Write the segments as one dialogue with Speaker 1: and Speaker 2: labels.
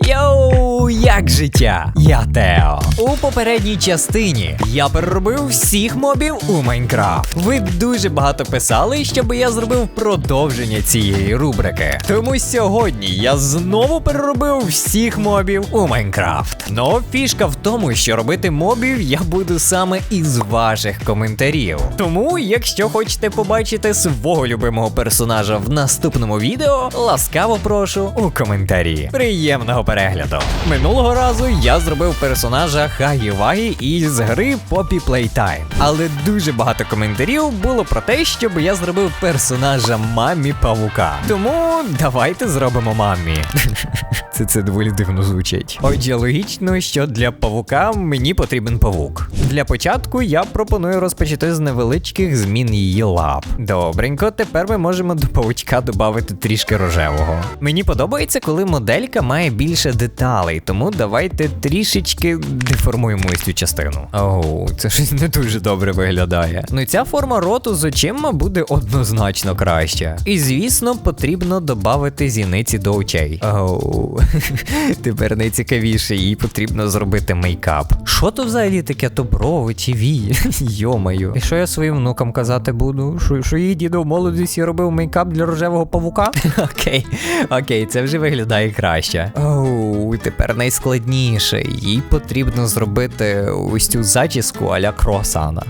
Speaker 1: Yo. Йоу, як життя? Я Тео. У попередній частині я переробив всіх мобів у Майнкрафт. Ви дуже багато писали, щоб я зробив продовження цієї рубрики. Тому сьогодні я знову переробив всіх мобів у Майнкрафт. Но фішка в тому, що робити мобів я буду саме із ваших коментарів. Тому, якщо хочете побачити свого любимого персонажа в наступному відео, ласкаво прошу у коментарі. Приємного перегляду. Минулого разу я зробив персонажа Хагі Вагі із гри Poppy Playtime. Але дуже багато коментарів було про те, щоб я зробив персонажа мамі павука. Тому давайте зробимо мамі. Це це доволі дивно звучить. Отже, логічно, що для павука мені потрібен павук. Для початку я пропоную розпочати з невеличких змін її лап. Добренько, тепер ми можемо до павучка додати трішки рожевого. Мені подобається, коли моделька має більше деталей, тому давайте трішечки деформуємо ось цю частину. Оу, це щось не дуже добре виглядає. Ну ця форма роту з очима буде однозначно краще. І звісно, потрібно додати зіниці до очей. Оу, тепер найцікавіше, їй потрібно зробити мейкап. Що то взагалі таке то брови чи вії? Йомаю. І що я своїм внукам казати буду? Що, їх дідо в молодості робив мейкап для рожевого павука? Окей, окей, це вже виглядає краще. Оу, тепер найскладніше. Їй потрібно зробити ось цю зачіску а-ля кросана.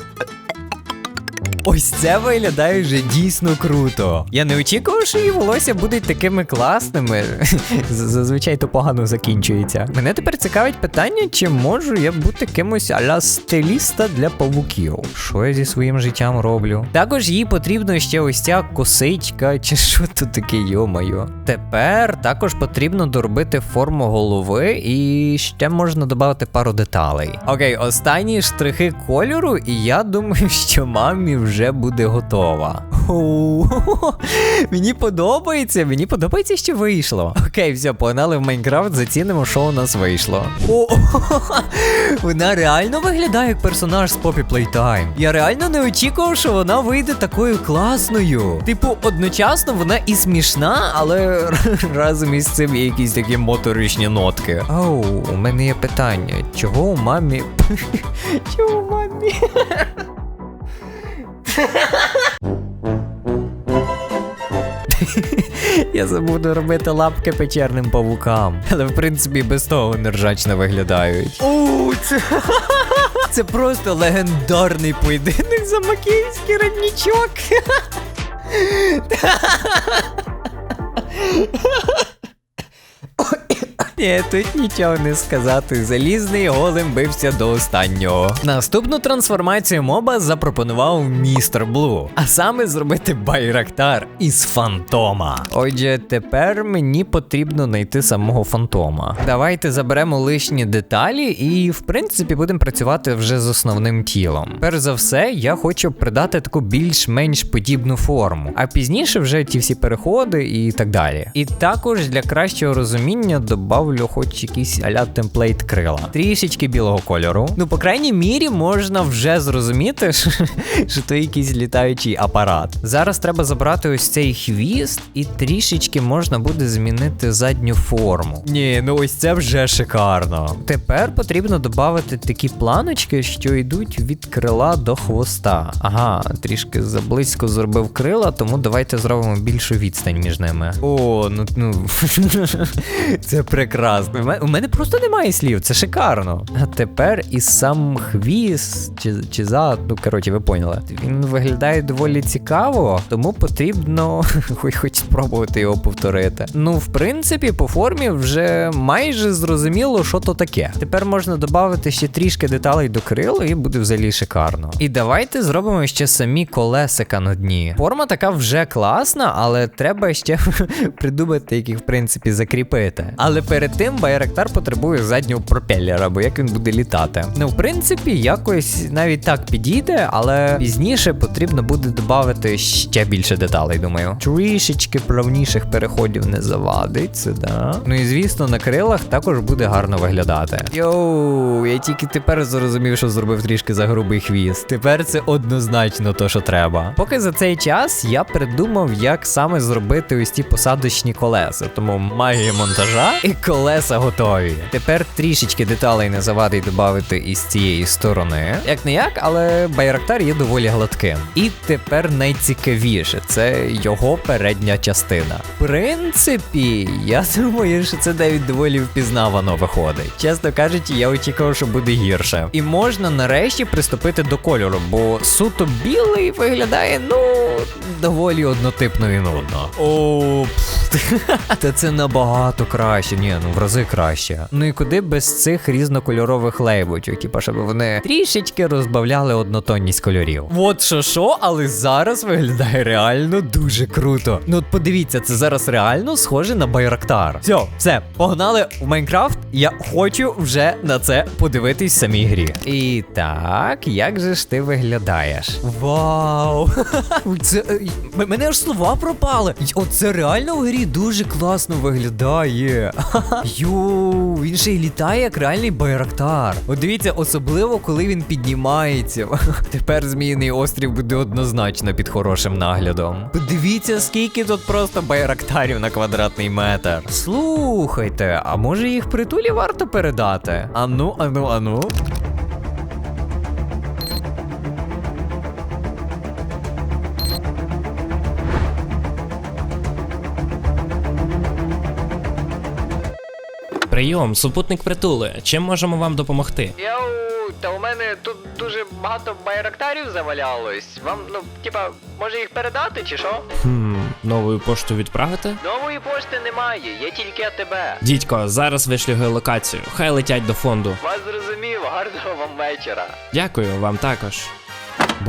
Speaker 1: Ось це виглядає вже дійсно круто. Я не очікував, що її волосся будуть такими класними. Зазвичай то погано закінчується. Мене тепер цікавить питання, чи можу я бути кимось аля стиліста для павуків. Що я зі своїм життям роблю? Також їй потрібно ще ось ця косичка, чи що тут таке, йомаю. Тепер також потрібно доробити форму голови, і ще можна додати пару деталей. Окей, останні штрихи кольору, і я думаю, що мамі вже буде готова. Мені подобається, мені подобається, що вийшло. Окей, все, погнали в Майнкрафт, зацінимо, що у нас вийшло. О, вона реально виглядає як персонаж з Poppy Playtime. Я реально не очікував, що вона вийде такою класною. Типу, одночасно вона і смішна, але разом із цим є якісь такі моторичні нотки. Оу, у мене є питання: чого у мамі. Чого у мамі? Я забуду робити лапки печерним павукам. Але в принципі без того вони ржачно виглядають. О, це... це просто легендарний поєдинок за макіївський роднічок. Ні, тут нічого не сказати. Залізний голем бився до останнього. Наступну трансформацію моба запропонував містер Блу, а саме зробити байрактар із фантома. Отже, тепер мені потрібно знайти самого фантома. Давайте заберемо лишні деталі і, в принципі, будемо працювати вже з основним тілом. Перш за все, я хочу придати таку більш-менш подібну форму, а пізніше вже ті всі переходи і так далі. І також для кращого розуміння добавлю хоч якийсь аля темплейт крила. Трішечки білого кольору. Ну, по крайній мірі, можна вже зрозуміти, що то якийсь літаючий апарат. Зараз треба забрати ось цей хвіст, і трішечки можна буде змінити задню форму. Ні, ну ось це вже шикарно. Тепер потрібно додати такі планочки, що йдуть від крила до хвоста. Ага, трішки заблизько зробив крила, тому давайте зробимо більшу відстань між ними. О, ну ну це прекрасно. Мене, у мене просто немає слів, це шикарно. А тепер і сам хвіст чи, чи зад, ну коротше, ви поняли. Він виглядає доволі цікаво, тому потрібно хоч спробувати його повторити. Ну, в принципі, по формі вже майже зрозуміло, що то таке. Тепер можна додати ще трішки деталей до крил, і буде взагалі шикарно. І давайте зробимо ще самі колесика на дні. Форма така вже класна, але треба ще придумати, як їх в принципі закріпити. Але перед тим Байрактар потребує заднього пропеллера, бо як він буде літати. Ну, в принципі, якось навіть так підійде, але пізніше потрібно буде додати ще більше деталей, думаю. Трішечки плавніших переходів не завадить, да. Ну і звісно, на крилах також буде гарно виглядати. Йоу, я тільки тепер зрозумів, що зробив трішки за грубий хвіст. Тепер це однозначно то, що треба. Поки за цей час я придумав, як саме зробити ось ті посадочні колеса. Тому магія монтажа і колеса готові. Тепер трішечки деталей не завадить додати із цієї сторони. Як не як, але Байрактар є доволі гладким. І тепер найцікавіше це його передня частина. В принципі, я думаю, що це навіть доволі впізнавано виходить. Чесно кажучи, я очікував, що буде гірше. І можна нарешті приступити до кольору, бо суто білий виглядає, ну, доволі однотипно і нудно. О, та це набагато краще. Ні, ну в рази краще. Ну і куди без цих різнокольорових лейбочок, типа, щоб вони трішечки розбавляли однотонність кольорів. От що що, але зараз виглядає реально дуже круто. Ну от подивіться, це зараз реально схоже на Байрактар. Все, все, погнали в Майнкрафт. Я хочу вже на це подивитись в самій грі. І так, як же ж ти виглядаєш? Вау! Це е, мене аж слова пропали. Оце реально в грі дуже класно виглядає. Йоу, він ще й літає як реальний байрактар. От дивіться, особливо коли він піднімається. Тепер зміїний острів буде однозначно під хорошим наглядом. Подивіться, скільки тут просто байрактарів на квадратний метр. Слухайте, а може їх притулі варто передати? Ану, ану, ану.
Speaker 2: Прийом, супутник притули. Чим можемо вам допомогти?
Speaker 1: Йоу, та у мене тут дуже багато байрактарів завалялось. Вам, ну, типа, може їх передати чи що?
Speaker 2: Хм, новою пошту відправити?
Speaker 1: Нової пошти немає, є тільки АТБ.
Speaker 2: Дідько, зараз вишлю геолокацію. Хай летять до фонду.
Speaker 1: Вас зрозумів, гарного вам вечора.
Speaker 2: Дякую вам також.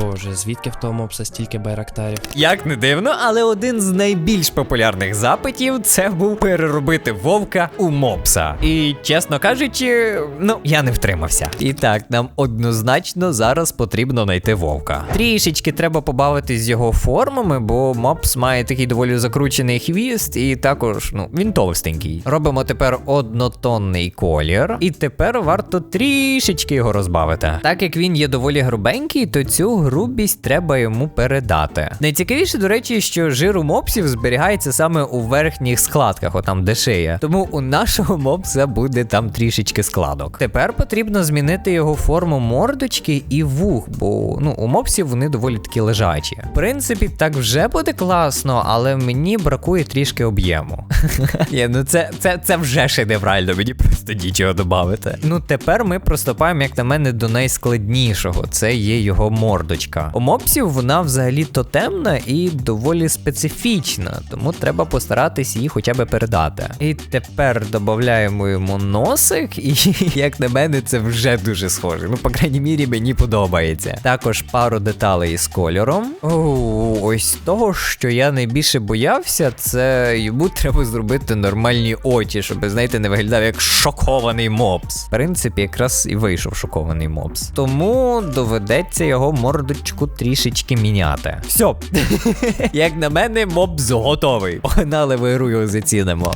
Speaker 2: Боже, звідки в тому мопса стільки байрактарів?
Speaker 1: Як не дивно, але один з найбільш популярних запитів це був переробити вовка у мопса. І чесно кажучи, ну я не втримався. І так, нам однозначно зараз потрібно знайти вовка. Трішечки треба побавитись з його формами, бо мопс має такий доволі закручений хвіст, і також, ну, він товстенький. Робимо тепер однотонний колір, і тепер варто трішечки його розбавити. Так як він є доволі грубенький, то цю грубість треба йому передати. Найцікавіше, до речі, що жир у мопсів зберігається саме у верхніх складках, отам де шия. Тому у нашого мопса буде там трішечки складок. Тепер потрібно змінити його форму мордочки і вух, бо ну у мопсів вони доволі такі лежачі. В принципі, так вже буде класно, але мені бракує трішки об'єму. Ну це, це, це вже шедеврально, мені просто нічого додати. Ну тепер ми приступаємо, як на мене, до найскладнішого. Це є його мордочка. У мопсів вона взагалі тотемна і доволі специфічна, тому треба постаратись її хоча б передати. І тепер додаємо йому носик, і як на мене, це вже дуже схоже. Ну, по крайній мірі, мені подобається. Також пару деталей з кольором. Оу, ось того, що я найбільше боявся, це йому треба зробити нормальні очі, щоб, знаєте, не виглядав як шокований мопс. В принципі, якраз і вийшов шокований мопс. Тому доведеться його мордочку трішечки міняти. Все. як на мене, мопс готовий. Погнали в ігру зацінимо.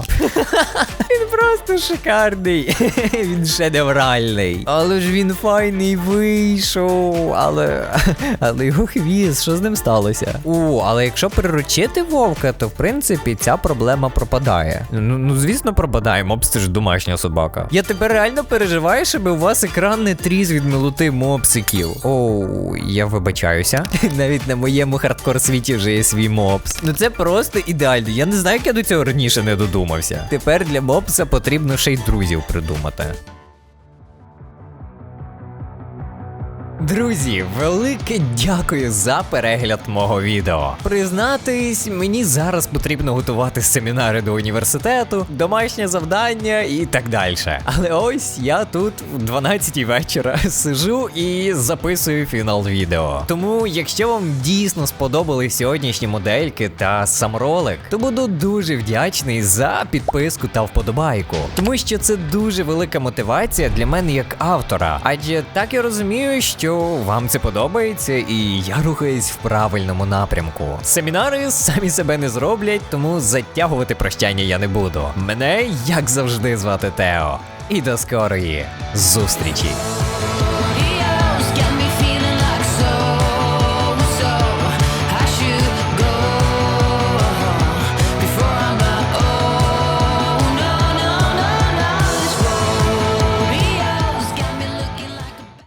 Speaker 1: Він просто шикарний. він шедевральний. Але ж він файний вийшов. Але. Але його хвіст, що з ним сталося? О, але якщо приручити вовка, то в принципі ця проблема пропадає. Ну, ну звісно, пропадає, мопс це ж домашня собака. Я тепер реально переживаю, щоб у вас екран не тріс від милоти мопсиків. Оу, я вибачаюся. Навіть на моєму хардкор світі вже є свій мопс. Ну це просто ідеально. Я не знаю, як я до цього раніше не додумався. Тепер для мопса потрібно ще й друзів придумати. Друзі, велике дякую за перегляд мого відео. Признатись, мені зараз потрібно готувати семінари до університету, домашнє завдання і так далі. Але ось я тут в 12 вечора сижу і записую фінал відео. Тому, якщо вам дійсно сподобались сьогоднішні модельки та сам ролик, то буду дуже вдячний за підписку та вподобайку. Тому що це дуже велика мотивація для мене як автора. Адже так я розумію, що вам це подобається, і я рухаюсь в правильному напрямку. Семінари самі себе не зроблять, тому затягувати прощання я не буду. Мене, як завжди, звати Тео. І до скорої зустрічі!